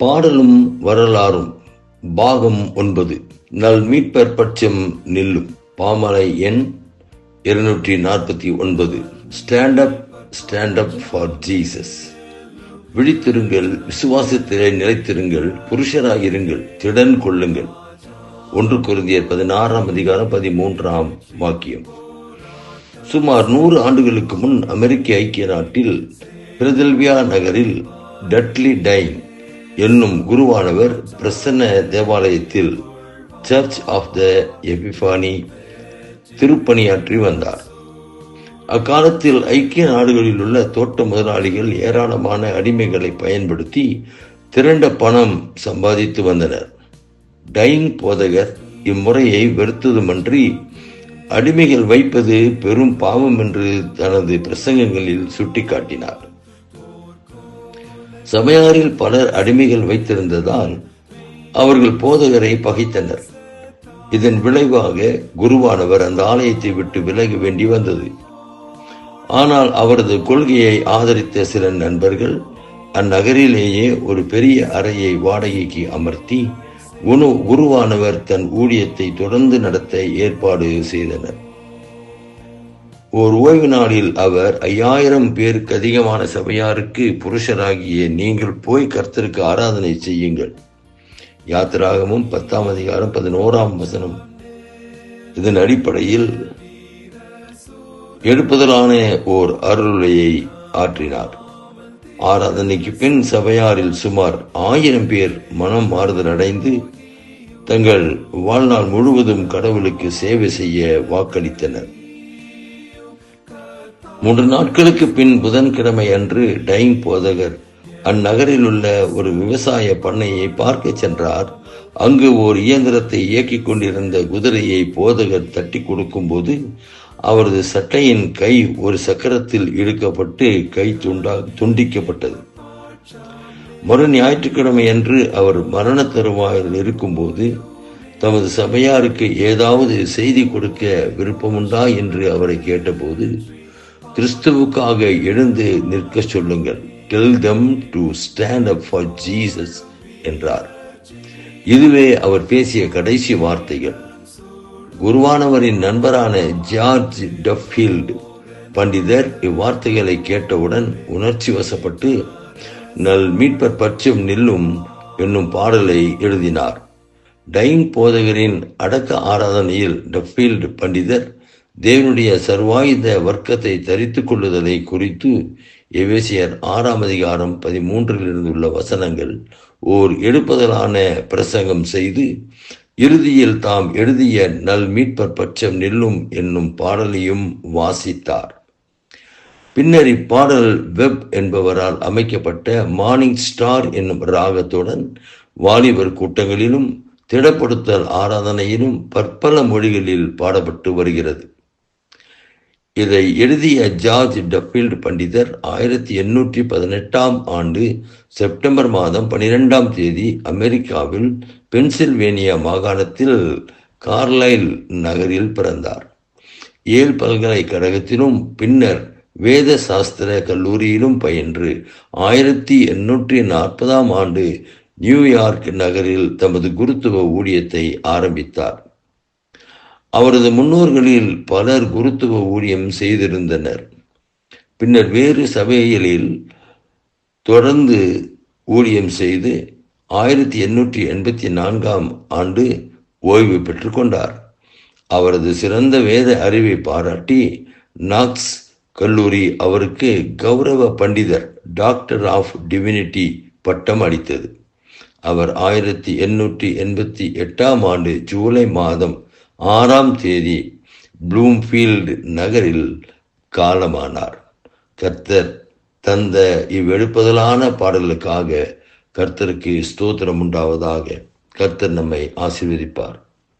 பாடலும் வரலாறும். பாகம் ஒன்பது. நல் மீட்பர் பட்சம் நில்லும். பாமலை எண் இருநூற்றி நாற்பத்தி ஒன்பது. Stand up stand up for Jesus விழித்திருங்கள் விசுவாசத்திலே நிலைத்திருங்கள் புருஷராயிருங்கள் திடன் கொள்ளுங்கள். ஒன்று குருந்தியர் பதினாறாம் அதிகாரம் பதிமூன்றாம் வாக்கியம். சுமார் நூறு ஆண்டுகளுக்கு முன் அமெரிக்க ஐக்கிய நாட்டில் பிரதல்வியா நகரில் டட்லி டைன் என்னும் குருவானவர் பிரசன்ன தேவாலயத்தில் சர்ச் ஆஃப் த எபிஃபானி திருப்பணியாற்றி வந்தார். அக்காலத்தில் ஐக்கிய நாடுகளில் உள்ள தோட்ட முதலாளிகள் ஏராளமான அடிமைகளை பயன்படுத்தி திரண்ட பணம் சம்பாதித்து வந்தனர். டைங் போதகர் இம்முறையை வெறுத்ததுமன்றி அடிமைகள் வைப்பது பெரும் பாவம் என்று தனது பிரசங்கங்களில் சுட்டிக்காட்டினார். சபையாரில் பலர் அடிமைகள் வைத்திருந்ததால் அவர்கள் போதகரை பகைத்தனர். இதன் விளைவாக குருவானவர் அந்த ஆலயத்தை விட்டு விலக வேண்டி வந்தது. ஆனால் அவரது கொள்கையை ஆதரித்த சில நண்பர்கள் அந்நகரிலேயே ஒரு பெரிய அறையை வாடகைக்கு அமர்த்தி குரு குருவானவர் தன் ஊழியத்தை தொடர்ந்து நடத்த ஏற்பாடு செய்தனர். ஓர் ஓய்வு நாளில் அவர் ஐயாயிரம் பேருக்கு அதிகமான சபையாருக்கு புருஷராகிய நீங்கள் போய் கர்த்தருக்கு ஆராதனை செய்யுங்கள். யாத்திராகமும் பத்தாம் அதிகாரம் பதினோராம் வசனம். இதன் அடிப்படையில் எடுப்பதலான ஓர் அருளையை ஆற்றினார். ஆராதனைக்கு பின் சபையாரில் சுமார் ஆயிரம் பேர் மனம் மாறுதல் அடைந்து தங்கள் வாழ்நாள் முழுவதும் கடவுளுக்கு சேவை செய்ய வாக்களித்தனர். மூன்று நாட்களுக்கு பின் புதன்கிழமை அன்று டைம் போதகர் அந்நகரில் உள்ள ஒரு விவசாய பண்ணையை பார்க்க சென்றார். அங்கு ஓர் இயந்திரத்தை இயக்கிக் கொண்டிருந்த குதிரையை போதகர் தட்டி கொடுக்கும்போது அவரது சட்டையின் கை ஒரு சக்கரத்தில் இழுக்கப்பட்டு கை துண்டா துண்டிக்கப்பட்டது. மறு ஞாயிற்றுக்கிழமை அன்று அவர் மரண தருவாயில் இருக்கும்போது தமது சபையாருக்கு ஏதாவது செய்தி கொடுக்க விருப்பமுண்டா என்று அவரை கேட்டபோது கிறிஸ்துவுக்காக எழுந்து நிற்க சொல்லுங்கள். Tell them to stand up for Jesus என்றார். இதுவே அவர் பேசிய கடைசி வார்த்தைகள். குருவானவரின் நண்பரான ஜார்ஜ் டஃபீல்டு பண்டிதர் இவ்வார்த்தைகளை கேட்டவுடன் உணர்ச்சி வசப்பட்டு நல் மீட்பர் பட்சம் நில்லும் என்னும் பாடலை எழுதினார். டைம் போதகரின் அடக்க ஆராதனையில் டஃபீல்டு பண்டிதர் தேவனுடைய சர்வாயுத வர்க்கத்தை தரித்து கொள்ளுதலை குறித்து எவேசியர் ஆறாம் அதிகாரம் பதிமூன்றில் இருந்துள்ள வசனங்கள் ஓர் எடுப்பதலான பிரசங்கம் செய்து இறுதியில் தாம் எழுதிய நல் மீட்பர் பட்சம் நில்லும் என்னும் பாடலையும் வாசித்தார். பின்னர் இப்பாடல் வெப் என்பவரால் அமைக்கப்பட்ட மார்னிங் ஸ்டார் என்னும் ராகத்துடன் வாலிபர் கூட்டங்களிலும் திடப்படுத்தல் ஆராதனையிலும் பற்பல மொழிகளில் பாடப்பட்டு வருகிறது. இதை எழுதிய ஜார்ஜ் டஃபீல்டு பண்டிதர் ஆயிரத்தி எண்ணூற்றி பதினெட்டாம் ஆண்டு செப்டம்பர் மாதம் பனிரெண்டாம் தேதி அமெரிக்காவில் பென்சில்வேனியா மாகாணத்தில் கார்லைல் நகரில் பிறந்தார். ஏல் பல்கலைக்கழகத்திலும் பின்னர் வேத சாஸ்திர கல்லூரியிலும் பயின்று. ஆயிரத்தி எண்ணூற்றி நாற்பதாம் ஆண்டு நியூயார்க் நகரில் தமது குருத்துவ ஊழியத்தை ஆரம்பித்தார். அவரது முன்னோர்களில் பலர் குருத்துவ ஊழியம் செய்திருந்தனர். பின்னர் வேறு சபைகளில் தொடர்ந்து ஊழியம் செய்து ஆயிரத்தி எண்ணூற்றி எண்பத்தி நான்காம் ஆண்டு ஓய்வு பெற்றுக்கொண்டார் அவரது சிறந்த வேத அறிவை பாராட்டி நாக்ஸ் கல்லூரி அவருக்கு கௌரவ பண்டிதர் டாக்டர் ஆஃப் டிவினிட்டி பட்டம் அளித்தது. அவர் ஆயிரத்தி எண்ணூற்றி எண்பத்தி எட்டாம் ஆண்டு ஜூலை மாதம் ஆறாம் தேதி ப்ளூம்ஃபீல்டு நகரில் காலமானார். கர்த்தர் தந்த இவ்வெடுப்பதலான பாடலுக்காக கர்த்தருக்கு ஸ்தோத்திரம் உண்டாவதாக கர்த்தர் நம்மை ஆசீர்வதிப்பார்.